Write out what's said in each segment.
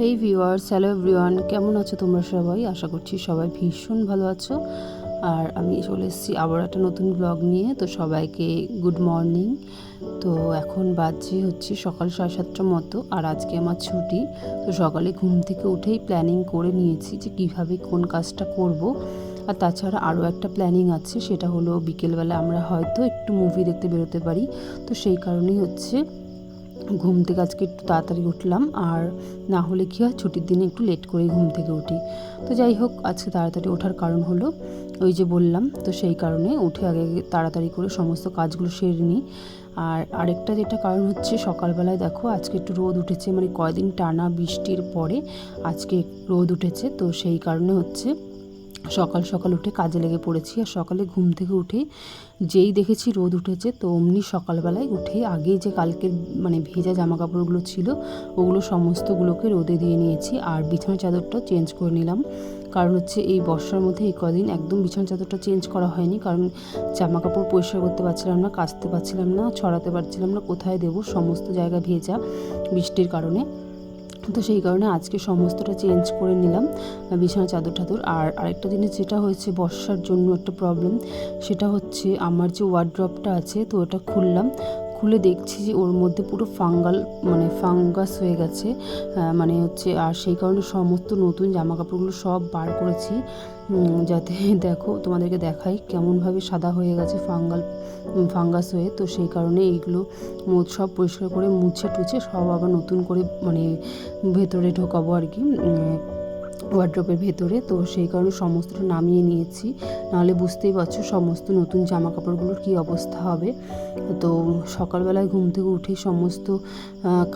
হেই viewers hello everyone কেমন আছো তোমরা সবাই? আশা করছি সবাই ভীষণ ভালো আছো। আর আমি চলে এসেছি আবার একটা নতুন ব্লগ নিয়ে। তো সবাইকে গুড মর্নিং তো এখন বাজে হচ্ছে সকাল সাড়ে সাতটার মতো, আর আজকে আমার ছুটি। তো সকালে ঘুম থেকে উঠেই প্ল্যানিং করে নিয়েছি যে কীভাবে কোন কাজটা করব। আর তাছাড়া আরও একটা প্ল্যানিং আছে, সেটা হলো বিকেলবেলা আমরা হয়তো একটু মুভি দেখতে বেরোতে পারি। তো সেই কারণেই হচ্ছে ঘুম থেকে আজকে একটু তাড়াতাড়ি উঠলাম, আর না হলে কী হয়, ছুটির দিনে একটু লেট করে ঘুম থেকে উঠি। তো যাই হোক, আজকে তাড়াতাড়ি ওঠার কারণ হলো, ওই যে বললাম, তো সেই কারণে উঠে আগে তাড়াতাড়ি করে সমস্ত কাজগুলো সেরে নিই। আর আরেকটা যেটা কারণ হচ্ছে, সকালবেলায় দেখো, আজকে একটু রোদ উঠেছে মানে কয়দিন টানা বৃষ্টির পরে আজকে রোদ উঠেছে, তো সেই কারণে হচ্ছে সকাল সকাল উঠে কাজে লেগে পড়েছি আর সকালে ঘুম থেকে উঠে যেই দেখেছি রোদ উঠেছে তো অমনি সকালবেলায় উঠে আগে যে কালকের মানে ভেজা জামা কাপড়গুলো ছিল, ওগুলো সমস্তগুলোকে রোদে দিয়ে নিয়েছি আর বিছানা চাদরটা চেঞ্জ করে নিলাম। কারণ হচ্ছে এই বর্ষার মধ্যে এই কদিন একদম বিছানা চাদরটা চেঞ্জ করা হয়নি, কারণ জামা কাপড় পরিষ্কার করতে পারছিলাম না, কাচতে পারছিলাম না, ছড়াতে পারছিলাম না, কোথায় দেবো? সমস্ত জায়গা ভেজা বৃষ্টির কারণে। তো সেই কারণে আজকে সমস্তটা চেঞ্জ করে নিলাম। বিছানা, চাদর টাদর আর আরেকটা জিনিস যেটা হয়েছে, বর্ষার জন্য একটা প্রবলেম সেটা হচ্ছে আমার যে ওয়ার্ড্রপটা আছে, তো ওটা খুললাম। খুলে দেখছি যে ওর মধ্যে পুরো ফাঙ্গাল মানে ফাঙ্গাস হয়ে গেছে। মানে হচ্ছে, আর সেই কারণে সমস্ত নতুন জামা কাপড়গুলো সব বার করেছি। যাতে দেখো, তোমাদেরকে দেখাই কেমনভাবে সাদা হয়ে গেছে ফাঙ্গাল ফাঙ্গাস হয়ে। তো সেই কারণে এইগুলো সব পরিষ্কার করে মুছে টুছে সব আবার নতুন করে মানে ভেতরে ঢোকাবো আর কি। ওয়ার্ড্রপের ভেতরে, তো সেই কারণে সমস্তটা নামিয়ে নিয়েছি। নাহলে বুঝতেই পারছ সমস্ত নতুন জামা কাপড়গুলোর কী অবস্থা হবে। তো সকালবেলায় ঘুম থেকে উঠে সমস্ত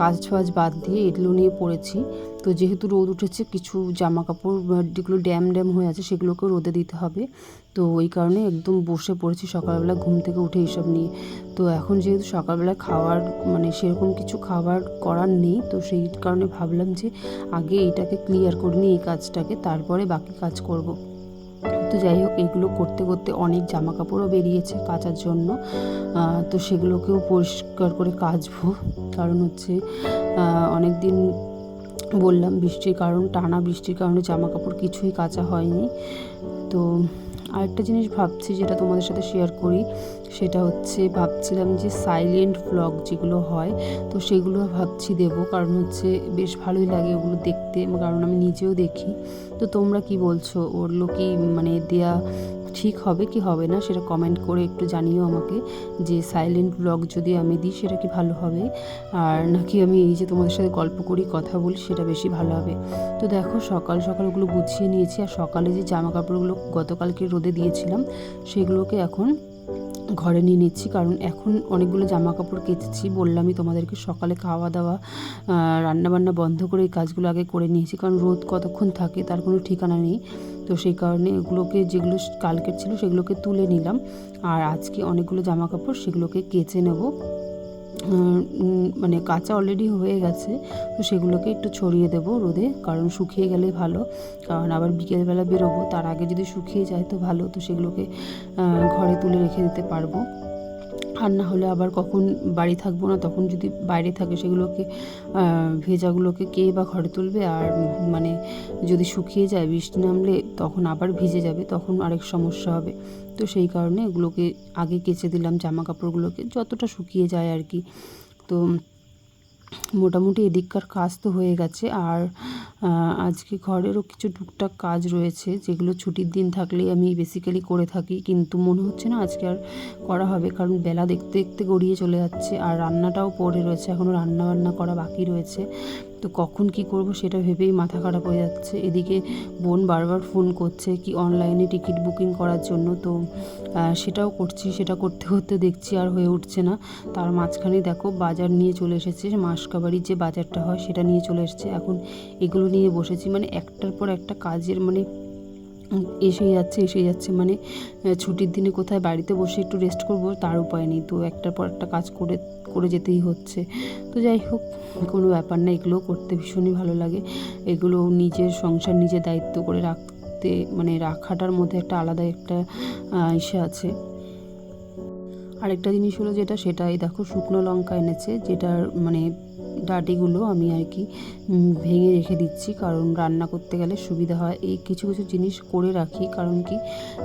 কাজ ফাজ বাদ দিয়ে এগুলো নিয়ে পড়েছি। তো যেহেতু রোদ উঠেছে, কিছু জামা কাপড় যেগুলো ড্যাম ড্যাম হয়ে আছে, সেগুলোকেও রোদে দিতে হবে। তো ওই কারণে একদম বসে পড়েছি সকালবেলা, ঘুম থেকে উঠে এইসব নিয়ে। তো এখন যেহেতু সকালবেলা খাওয়ার মানে সেরকম কিছু খাবার করার নেই, তো সেই কারণে ভাবলাম যে আগে এইটাকে ক্লিয়ার করে নিই এই কাজটাকে, তারপরে বাকি কাজ করব। তো যাই হোক, এগুলো করতে করতে অনেক জামা কাপড়ও বেরিয়েছে কাচার জন্য। তো সেগুলোকেও পরিষ্কার করে কাচবো। কারণ হচ্ছে অনেক দিন বললাম বৃষ্টির কারণ টানা বৃষ্টির কারণে জামা কাপড় কিছুই কাচা হয়নি। তো আরেকটা জিনিস ভাবছি যেটা তোমাদের সাথে শেয়ার করি, সেটা হচ্ছে ভাবছিলাম যে সাইলেন্ট ব্লগ যেগুলো হয়, তো সেগুলো ভাবছি দেব। কারণ হচ্ছে বেশ ভালোই লাগে ওগুলো দেখতে, কারণ আমি নিজেও দেখি। তো তোমরা কি বলছো? ওগুলো কি মানে দেয়া ঠিক হবে কি হবে না? সেটা কমেন্ট করে একটু জানিও আমাকে যে সাইলেন্ট ব্লগ যদি আমি দিই, সেটা কি ভালো হবে? আর নাকি আমি এই যে তোমাদের সাথে গল্প করি, কথা বলি, সেটা বেশি ভালো হবে? তো দেখো, সকাল সকাল ওগুলো গুছিয়ে নিয়েছি। আর সকালে যে জামা কাপড়গুলো গতকালকে রোদে দিয়েছিলাম, সেগুলোকে এখন ঘরে নিয়ে নিচ্ছি। কারণ এখন অনেকগুলো জামা কাপড় কেচেছি, বললামই তোমাদেরকে সকালে খাওয়া দাওয়া রান্নাবান্না বন্ধ করে এই কাজগুলো আগে করে নিয়েছি। কারণ রোদ কতক্ষণ থাকে তার কোনো ঠিকানা নেই। তো সেই কারণে এগুলোকে যেগুলো কালকের ছিল সেগুলোকে তুলে নিলাম। আর আজকে অনেকগুলো জামা কাপড় সেগুলোকে কেচে নেব। মানে কাঁচা অলরেডি হয়ে গেছে, তো সেগুলোকে একটু ছড়িয়ে দেব রোদে, কারণ শুকিয়ে গেলে ভালো। কারণ আবার বিকেলবেলা বেরোবো, তার আগে যদি শুকিয়ে যায় তো ভালো, তো সেগুলোকে ঘরে তুলে রেখে দিতে পারব। আর না হলে আবার কখন বাড়ি থাকব না, তখন যদি বাইরে থাকে সেগুলোকে ভেজাগুলোকে কে বা ঘরে তুলবে? আর মানে যদি শুকিয়ে যায়, বৃষ্টি নামলে তখন আবার ভিজে যাবে, তখন আরেক সমস্যা হবে। তো সেই কারণে এগুলোকে আগে কেচে দিলাম, জামা কাপড়গুলোকে, যতটা শুকিয়ে যায় আর কি। তো মোটামুটি এদিককার কাজ তো হয়ে গেছে। আর আজকে ঘরেরও কিছু টুকটাক কাজ রয়েছে, যেগুলো ছুটির দিন থাকলেই আমি বেসিক্যালি করে থাকি। কিন্তু মনে হচ্ছে না আজকে আর করা হবে, কারণ বেলা দেখতে দেখতে গড়িয়ে চলে যাচ্ছে। আর রান্নাটাও পড়ে রয়েছে এখনও রান্না বান্না করা বাকি রয়েছে। তো কখন কি করব সেটা ভেবেই মাথা খারাপ হয়ে যাচ্ছে। এদিকে বোন বারবার ফোন করছে কি অনলাইনে টিকিট বুকিং করার জন্য। তো সেটাও করছি, সেটা করতে করতে দেখছি আর হয়ে উঠছে না। তার মাঝখানে দেখো বাজার নিয়ে চলে এসেছে মাসকাবাড়ির যে বাজারটা হয় সেটা নিয়ে চলে এসেছে। এখন এগুলো নিয়ে বসেছি মানে একটার পর একটা কাজের মানে এসেই যাচ্ছে এসেই যাচ্ছে। মানে ছুটির দিনে কোথায় বাড়িতে বসে একটু রেস্ট করব, তার উপায় নেই। তো একটার পর একটা কাজ করে করে যেতেই হচ্ছে। তো যাই হোক, কোনো ব্যাপার না, এগুলো করতে ভীষণই ভালো লাগে। এগুলো নিজের সংসার নিজের দায়িত্ব করে রাখতে মানে রাখাটার মধ্যে একটা আলাদা একটা ইসে আছে। আরেকটা জিনিস হলো যেটা, সেটাই। দেখো, শুকনো লঙ্কা এনেছে, যেটার মানে ডাটিগুলো আমি আর কি ভেঙে রেখে দিচ্ছি। কারণ রান্না করতে গেলে সুবিধা হয়। এই কিছু কিছু জিনিস করে রাখি। কারণ কি,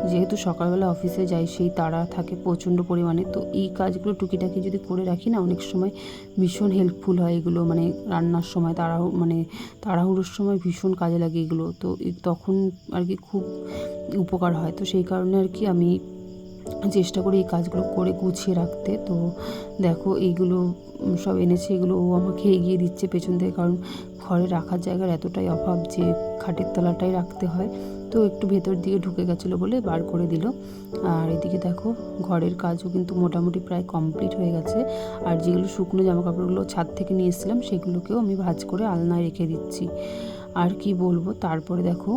যেহেতু সকালবেলা অফিসে যাই, সেই তাড়া থাকে প্রচণ্ড পরিমাণে। তো এই কাজগুলো টুকিটাকি যদি করে রাখি না, অনেক সময় ভীষণ হেল্পফুল হয় এগুলো। মানে রান্নার সময় তাড়াহু মানে তাড়াহুড়োর সময় ভীষণ কাজে লাগে এগুলো। তো তখন আর কি খুব উপকার হয়। তো সেই কারণে আর কি আমি চেষ্টা করি এই কাজগুলো করে গুছিয়ে রাখতে। তো দেখো এইগুলো সব এনেছে, এগুলো ও আমাকে এগিয়ে দিচ্ছে পেছন থেকে, কারণ ঘরে রাখার জায়গার এতটাই অভাব যে খাটের তলাটাই রাখতে হয়। তো একটু ভেতর দিকে ঢুকে গেছিল বলে বার করে দিল। আর এদিকে দেখো ঘরের কাজও কিন্তু মোটামুটি প্রায় কমপ্লিট হয়ে গেছে। আর যেগুলো শুকনো জামা কাপড়গুলো ছাদ থেকে নিয়ে এসেছিলাম, সেগুলোকেও আমি ভাজ করে আলনায় রেখে দিচ্ছি। আর কি বলব? তারপরে দেখো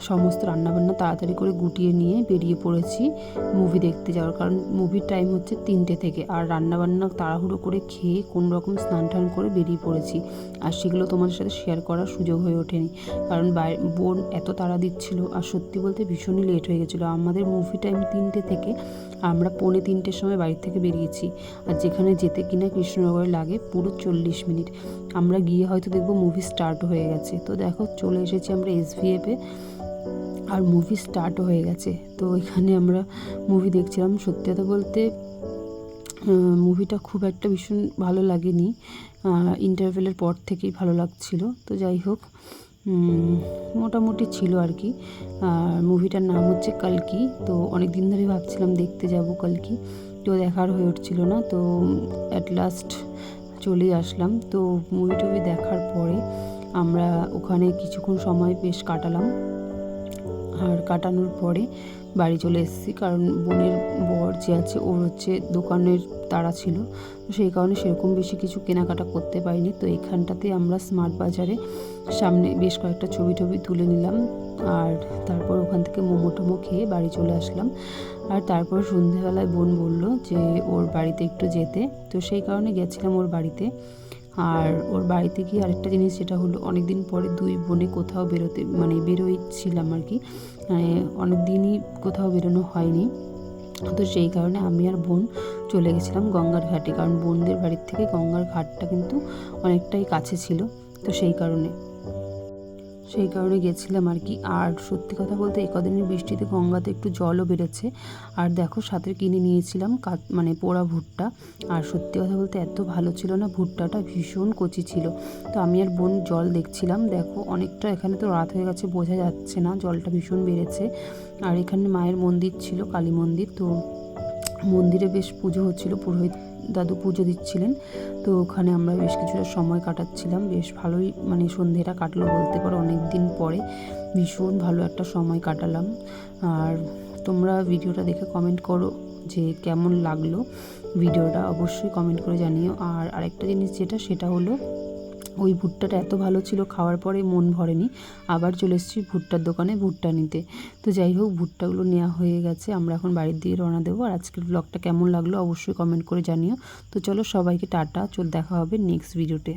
সমস্ত রান্নাবান্না তাড়াতাড়ি করে গুটিয়ে নিয়ে বেরিয়ে পড়েছি মুভি দেখতে যাওয়ার। কারণ মুভির টাইম হচ্ছে তিনটে থেকে। আর রান্নাবান্না তাড়াহুড়ো করে খেয়ে কোনো রকম স্নান টান করে বেরিয়ে পড়েছি। আর সেগুলো তোমাদের সাথে শেয়ার করার সুযোগ হয়ে ওঠেনি। কারণ বোন এত তাড়া দিচ্ছিল আর সত্যি বলতে ভীষণই লেট হয়ে গেছিল। আমাদের মুভি টাইম তিনটে থেকে আমরা পৌনে তিনটের সময় বাড়ি থেকে বেরিয়েছি। আর যেখানে যেতে কিনা কৃষ্ণনগরে লাগে পুরো চল্লিশ মিনিট। আমরা গিয়ে হয়তো দেখব মুভি স্টার্ট হয়ে গেছে। তো দেখো চলে এসেছি আমরা এসভিএফে আর মুভি স্টার্ট হয়ে গেছে। তো এখানে আমরা মুভি দেখছিলাম। সত্যি কথা বলতে মুভিটা খুব একটা ভীষণ ভালো লাগেনি। ইন্টারভেলের পর থেকেই ভালো লাগছিল। তো যাই হোক মোটামুটি ছিল আর কি। আর মুভিটার নাম হচ্ছে কালকি। তো অনেক দিন ধরে ভাবছিলাম দেখতে যাব কালকি। তো দেখার হয়ে উঠছিল না। তো অ্যাট লাস্ট চলে আসলাম। তো মুভি টুভি দেখার পরে আমরা ওখানে কিছুক্ষণ সময় বেশ কাটালাম। আর কাটানোর পরে বাড়ি চলে এসেছি। কারণ বোনের বর যে আছে, ওর হচ্ছে দোকানের তাড়া ছিল। সেই কারণে সেরকম বেশি কিছু কেনাকাটা করতে পারিনি। তো এখানটাতে আমরা স্মার্ট বাজারে সামনে বেশ কয়েকটা ছবি টবি তুলে নিলাম। আর তারপর ওখান থেকে মোমো টোমো খেয়ে বাড়ি চলে আসলাম। আর তারপর সন্ধেবেলায় বোন বলল যে, ওর বাড়িতে একটু যেতে। তো সেই কারণে গেছিলাম ওর বাড়িতে। আর ওর বাড়িতে গিয়ে আরেকটা জিনিস যেটা হলো অনেক দিন পরে দুই বোনে কোথাও বেরোতে মানে বেরোইছিলাম আর কি। মানে অনেক দিনই কোথাও বেরোনো হয়নি। তো সেই কারণে আমি আর বোন চলে গেছিলাম গঙ্গার ঘাটে, কারণ বোনদের বাড়ির থেকে গঙ্গার ঘাটটা কিন্তু অনেকটাই কাছে ছিল। তো সেই কারণে সেই কারণে গেছিলাম আর কি। আর সত্যি কথা বলতে এই কদিনের বৃষ্টিতে গঙ্গাতে একটু জলও বেড়েছে আর দেখো সাথে কিনে নিয়েছিলাম মানে পোড়া ভুট্টা। আর সত্যি কথা বলতে এত ভালো ছিল না, ভুট্টাটা ভীষণ কচি ছিল। তো আমি আর বোন জল দেখছিলাম। দেখো অনেকটা এখানে তো রাত হয়ে গেছে, বোঝা যাচ্ছে না, জলটা ভীষণ বেড়েছে। আর এখানে মায়ের মন্দির ছিল, কালী মন্দির। তো মন্দিরে বেশ পুজো হচ্ছিল পুরোহিত দাদু পুজো দিচ্ছিলেন। তো ওখানে আমরা বেশ কিছুটা সময় কাটাচ্ছিলাম। বেশ ভালোই মানে সন্ধেটা কাটলো বলতে পারো অনেক দিন পরে। ভীষণ ভালো একটা সময় কাটালাম। আর তোমরা ভিডিওটা দেখে কমেন্ট করো যে কেমন লাগল। ভিডিওটা অবশ্যই কমেন্ট করে জানিও। আর আরেকটা জিনিস যেটা, সেটা হলো ওই ভুট্টাটা এত ভালো ছিল, খাওয়ার পরে মন ভরেনি। আবার চলে এসেছি ভুট্টার দোকানে ভুট্টা নিতে। তো যাই হোক, ভুট্টাগুলো নেওয়া হয়ে গেছে। আমরা এখন বাড়ির দিয়ে রওনা দেবো। আর আজকের ব্লগটা কেমন লাগল অবশ্যই কমেন্ট করে জানিও। তো চলো সবাইকে টাটা। চল দেখা হবে নেক্সট ভিডিওতে